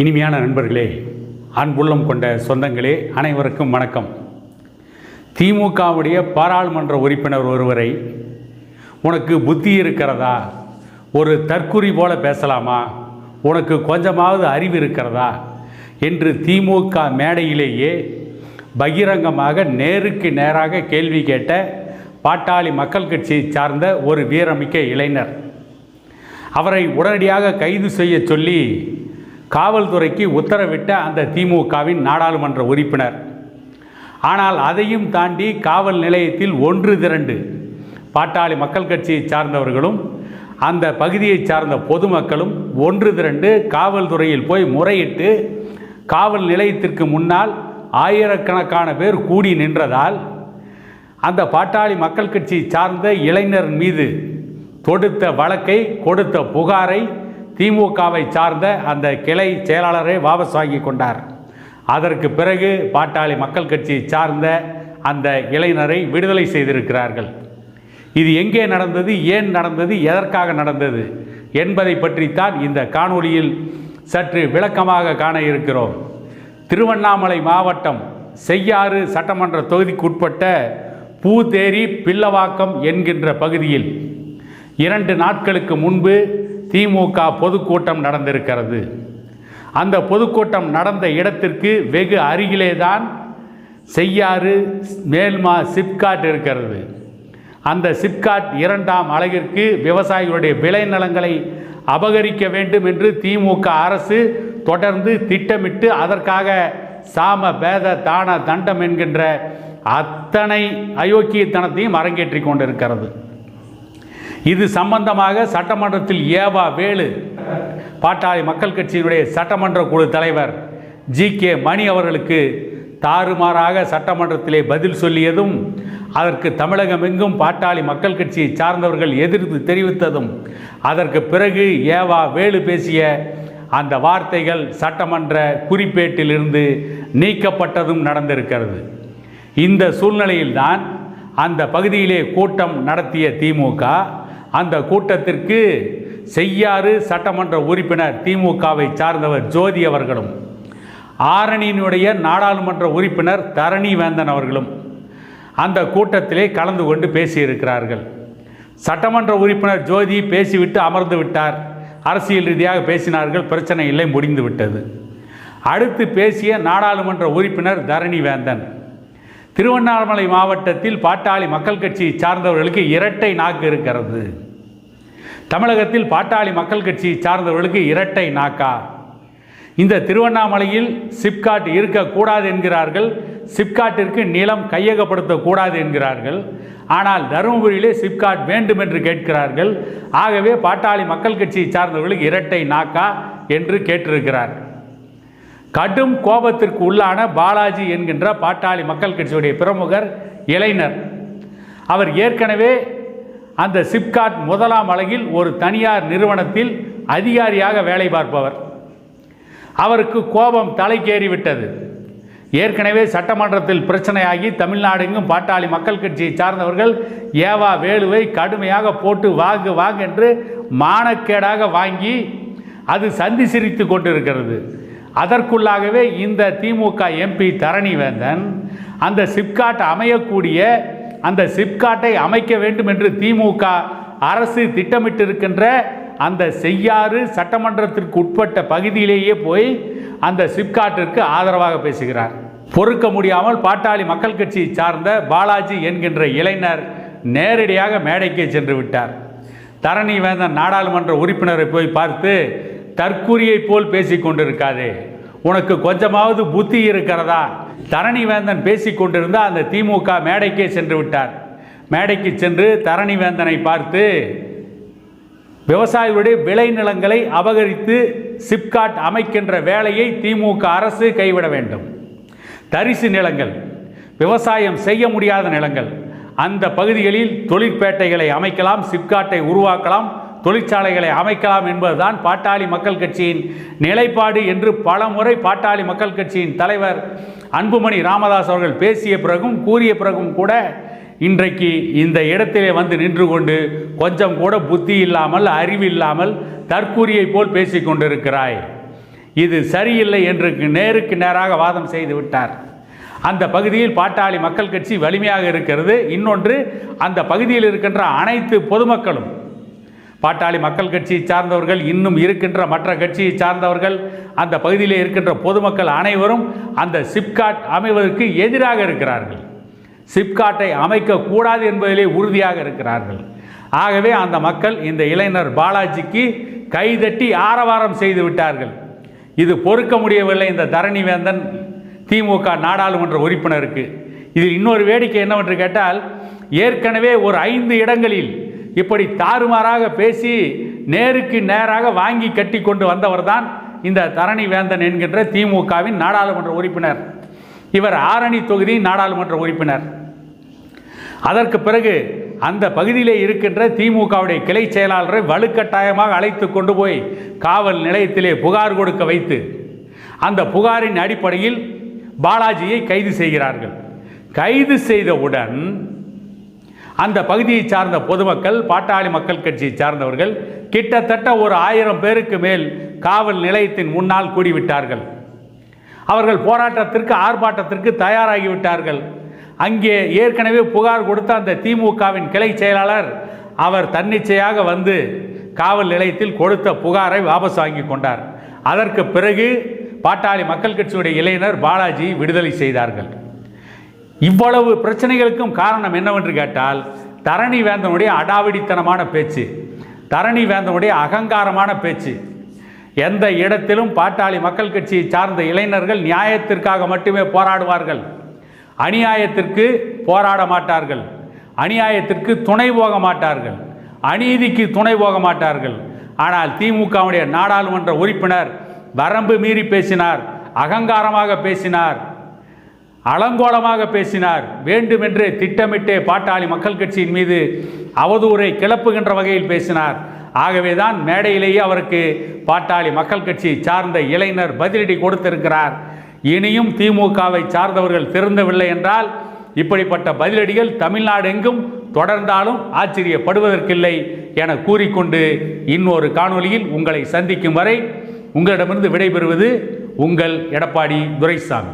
இனிமையான நண்பர்களே அன்புள்ளம் கொண்ட சொந்தங்களே அனைவருக்கும் வணக்கம். திமுகவுடைய பாராளுமன்ற உறுப்பினர் ஒருவரை உனக்கு புத்தி இருக்கிறதா? ஒரு தற்குறி போல பேசலாமா? உனக்கு கொஞ்சமாவது அறிவு இருக்கிறதா? என்று திமுக மேடையிலேயே பகிரங்கமாக நேருக்கு நேராக கேள்வி கேட்ட பாட்டாளி மக்கள் கட்சியை சார்ந்த ஒரு வீரமிக்க இளைஞர். அவரை உடனடியாக கைது செய்ய சொல்லி காவல்துறைக்கு உத்தரவிட்ட அந்த திமுகவின் நாடாளுமன்ற உறுப்பினர். ஆனால் அதையும் தாண்டி காவல் நிலையத்தில் ஒன்று திரண்டு பாட்டாளி மக்கள் கட்சியை சார்ந்தவர்களும் அந்த பகுதியை சார்ந்த பொதுமக்களும் ஒன்று திரண்டு காவல்துறையில் போய் முறையிட்டு காவல் நிலையத்திற்கு முன்னால் ஆயிரக்கணக்கான பேர் கூடி நின்றதால் அந்த பாட்டாளி மக்கள் கட்சியை சார்ந்த இளைஞர் மீது தொடுத்த வழக்கை கொடுத்த புகாரை திமுகவை சார்ந்த அந்த கிளை செயலாளரை வாபஸ் வாங்கி கொண்டார். அதற்கு பிறகு பாட்டாளி மக்கள் கட்சியை சார்ந்த அந்த இளைஞரை விடுதலை செய்திருக்கிறார்கள். இது எங்கே நடந்தது ஏன் நடந்தது எதற்காக நடந்தது என்பதை பற்றித்தான் இந்த காணொளியில் சற்று விளக்கமாக காண இருக்கிறோம். திருவண்ணாமலை மாவட்டம் செய்யாறு சட்டமன்ற தொகுதிக்குட்பட்ட பூதேரி பில்லவாக்கம் என்கின்ற பகுதியில் இரண்டு நாட்களுக்கு முன்பு திமுக பொதுக்கூட்டம் நடந்திருக்கிறது. அந்த பொதுக்கூட்டம் நடந்த இடத்திற்கு வெகு அருகிலே தான் செய்யாறு மேல்மா சிப்காட் இருக்கிறது. அந்த சிப்காட் இரண்டாம் அழகிற்கு விவசாயிகளுடைய விளைநிலங்களை அபகரிக்க வேண்டும் என்று திமுக அரசு தொடர்ந்து திட்டமிட்டு அதற்காக சாம பேத தான தண்டம் என்கின்ற அத்தனை அயோக்கியத்தனத்தையும் அரங்கேற்றி கொண்டிருக்கிறது. இது சம்பந்தமாக சட்டமன்றத்தில் ஏவா வேலு பாட்டாளி மக்கள் கட்சியினுடைய சட்டமன்ற குழு தலைவர் ஜி கே மணி அவர்களுக்கு தாறுமாறாக சட்டமன்றத்திலே பதில் சொல்லியதும் அதற்கு தமிழகமெங்கும் பாட்டாளி மக்கள் கட்சியை சார்ந்தவர்கள் எதிர்த்து தெரிவித்ததும் அதற்கு பிறகு ஏவா வேலு பேசிய அந்த வார்த்தைகள் சட்டமன்ற குறிப்பேட்டிலிருந்து நீக்கப்பட்டதும் நடந்திருக்கிறது. இந்த சூழ்நிலையில்தான் அந்த பகுதியிலே கூட்டம் நடத்திய திமுக அந்த கூட்டத்திற்கு செய்யாறு சட்டமன்ற உறுப்பினர் திமுகவை சார்ந்தவர் ஜோதி அவர்களும் ஆரணியினுடைய நாடாளுமன்ற உறுப்பினர் தரணி வேந்தன் அவர்களும் அந்த கூட்டத்திலே கலந்து கொண்டு பேசியிருக்கிறார்கள். சட்டமன்ற உறுப்பினர் ஜோதி பேசிவிட்டு அமர்ந்து விட்டார். அரசியல் ரீதியாக பேசினார்கள். பிரச்சனை இல்லை முடிந்துவிட்டது அடுத்து பேசிய நாடாளுமன்ற உறுப்பினர் தரணி வேந்தன் திருவண்ணாமலை மாவட்டத்தில் பாட்டாளி மக்கள் கட்சியை சார்ந்தவர்களுக்கு இரட்டை நாக்கு இருக்கிறது. தமிழகத்தில் பாட்டாளி மக்கள் கட்சியை சார்ந்தவர்களுக்கு இரட்டை நாக்கா? இந்த திருவண்ணாமலையில் சிப்காட் இருக்கக்கூடாது என்கிறார்கள். சிப்காட்டிற்கு நிலம் கையகப்படுத்தக்கூடாது என்கிறார்கள். ஆனால் தருமபுரியிலே சிப்காட் வேண்டும் என்று கேட்கிறார்கள். ஆகவே பாட்டாளி மக்கள் கட்சியை சார்ந்தவர்களுக்கு இரட்டை நாக்கா என்று கேட்டிருக்கிறார். கடும் கோபத்திற்கு உள்ளான பாலாஜி என்கின்ற பாட்டாளி மக்கள் கட்சியுடைய பிரமுகர் இளைஞர். அவர் ஏற்கனவே அந்த சிப்காட் முதலாம் அலகில் ஒரு தனியார் நிறுவனத்தில் அதிகாரியாக வேலை பார்ப்பவர். அவருக்கு கோபம் தலைக்கேறிவிட்டது ஏற்கனவே சட்டமன்றத்தில் பிரச்சனையாகி தமிழ்நாடுங்கும் பாட்டாளி மக்கள் கட்சியை சார்ந்தவர்கள் ஏவா வேலுவை கடுமையாக போட்டு வாங்கு வாங்கு என்று மானக்கேடாக வாங்கி அது சந்தி சிரித்து கொண்டிருக்கிறது. அதற்குள்ளாகவே இந்த திமுக எம்பி தரணிவேந்தன் அந்த சிப்காட் அமையக்கூடிய அந்த சிப்காட்டை அமைக்க வேண்டும் என்று திமுக அரசு திட்டமிட்டிருக்கின்ற அந்த செய்யாறு சட்டமன்றத்திற்கு உட்பட்ட பகுதியிலேயே போய் அந்த சிப்காட்டிற்கு ஆதரவாக பேசுகிறார். பொறுக்க முடியாமல் பாட்டாளி மக்கள் கட்சியை சார்ந்த பாலாஜி என்கின்ற இளைஞர் நேரடியாக மேடைக்கே சென்று விட்டார். தரணி வேந்தன் நாடாளுமன்ற உறுப்பினரை போய் பார்த்து தற்கூரியை போல் பேசி கொண்டிருக்காதே. உனக்கு கொஞ்சமாவது புத்தி இருக்கிறதா? தரணி வேந்தன் கொண்டிருந்தால் அந்த திமுக மேடைக்கே சென்று விட்டார். மேடைக்கு சென்று தரணி வேந்தனை பார்த்து விவசாயிகளுடைய விளைநிலங்களை அபகரித்து சிப்காட் அமைக்கின்ற வேலையை திமுக அரசு கைவிட வேண்டும். தரிசு நிலங்கள் விவசாயம் செய்ய முடியாத நிலங்கள் அந்த பகுதிகளில் தொழிற்பேட்டைகளை அமைக்கலாம் சிப்காட்டை உருவாக்கலாம் தொழிற்சாலைகளை அமைக்கலாம் என்பதுதான் பாட்டாளி மக்கள் கட்சியின் நிலைப்பாடு என்று பலமுறை பாட்டாளி மக்கள் கட்சியின் தலைவர் அன்புமணி ராமதாஸ் அவர்கள் பேசிய பிறகும் கூறிய பிறகும் கூட இன்றைக்கு இந்த இடத்திலே வந்து நின்று கொண்டு கொஞ்சம் கூட புத்தி இல்லாமல் அறிவு இல்லாமல் தற்கூரியை போல் பேசிக் கொண்டிருக்கிறாய். இது சரியில்லை என்று நேருக்கு நேராக வாதம் செய்து விட்டார். அந்த பகுதியில் பாட்டாளி மக்கள் கட்சி வலிமையாக இருக்கிறது. இன்னொன்று அந்த பகுதியில் இருக்கின்ற அனைத்து பொதுமக்களும் பாட்டாளி மக்கள் கட்சியை சார்ந்தவர்கள் இன்னும் இருக்கின்ற மற்ற கட்சியை சார்ந்தவர்கள் அந்த பகுதியில் இருக்கின்ற பொதுமக்கள் அனைவரும் அந்த சிப்காட் அமைவதற்கு எதிராக இருக்கிறார்கள். சிப்காட்டை அமைக்கக்கூடாது என்பதிலே உறுதியாக இருக்கிறார்கள். ஆகவே அந்த மக்கள் இந்த இளைஞர் பாலாஜிக்கு கைதட்டி ஆரவாரம் செய்து விட்டார்கள். இது பொறுக்க முடியவில்லை இந்த தரணி வேந்தன் திமுக நாடாளுமன்ற உறுப்பினருக்கு. இதில் இன்னொரு வேடிக்கை என்னவென்று கேட்டால் ஏற்கனவே ஒரு ஐந்து இடங்களில் இப்படி தாறுமாறாக பேசி நேருக்கு நேராக வாங்கி கட்டி கொண்டு வந்தவர் தான் இந்த தரணி வேந்தன் என்கின்ற திமுகவின் நாடாளுமன்ற உறுப்பினர். இவர் ஆரணி தொகுதி நாடாளுமன்ற உறுப்பினர். அதற்கு பிறகு அந்த பகுதியிலே இருக்கின்ற திமுகவுடைய கிளை செயலாளரை வலுக்கட்டாயமாக அழைத்து கொண்டு போய் காவல் நிலையத்திலே புகார் கொடுக்க வைத்து அந்த புகாரின் அடிப்படையில் பாலாஜியை கைது செய்கிறார்கள். கைது செய்தவுடன் அந்த பகுதியை சார்ந்த பொதுமக்கள் பாட்டாளி மக்கள் கட்சியை சார்ந்தவர்கள் கிட்டத்தட்ட ஒரு ஆயிரம் பேருக்கு மேல் காவல் நிலையத்தின் முன்னால் கூடிவிட்டார்கள். அவர்கள் போராட்டத்திற்கு ஆர்ப்பாட்டத்திற்கு தயாராகிவிட்டார்கள். அங்கே ஏற்கனவே புகார் கொடுத்த அந்த திமுகவின் கிளை செயலாளர் அவர் தன்னிச்சையாக வந்து காவல் நிலையத்தில் கொடுத்த புகாரை வாபஸ் வாங்கி கொண்டார். அதற்கு பிறகு பாட்டாளி மக்கள் கட்சியுடைய இளைஞர் பாலாஜி விடுதலை செய்தார்கள். இவ்வளவு பிரச்சனைகளுக்கும் காரணம் என்னவென்று கேட்டால் தரணி வேந்தனுடைய அடாவடித்தனமான பேச்சு தரணி வேந்தனுடைய அகங்காரமான பேச்சு. எந்த இடத்திலும் பாட்டாளி மக்கள் கட்சியை சார்ந்த இளைஞர்கள் நியாயத்திற்காக மட்டுமே போராடுவார்கள். அநியாயத்திற்கு போராட மாட்டார்கள். அநியாயத்திற்கு துணை போக மாட்டார்கள். அநீதிக்கு துணை போக மாட்டார்கள். ஆனால் திமுகவுடைய நாடாளுமன்ற உறுப்பினர் வரம்பு மீறி பேசினார் அகங்காரமாக பேசினார். அலங்கோலமாக பேசினார். வேண்டுமென்றே திட்டமிட்டே பாட்டாளி மக்கள் கட்சியின் மீது அவதூறை கிளப்புகின்ற வகையில் பேசினார். ஆகவேதான் மேடையிலேயே அவருக்கு பாட்டாளி மக்கள் கட்சி சார்ந்த இளைஞர் பதிலடி கொடுத்திருக்கிறார். இனியும் திமுகவை சார்ந்தவர்கள் திருந்தவில்லை என்றால் இப்படிப்பட்ட பதிலடிகள் தமிழ்நாடு எங்கும் தொடர்ந்தாலும் ஆச்சரியப்படுவதற்கில்லை என கூறிக்கொண்டு இன்னொரு காணொளியில் உங்களை சந்திக்கும் வரை உங்களிடமிருந்து விடைபெறுவது உங்கள் எடப்பாடி துரைசாமி.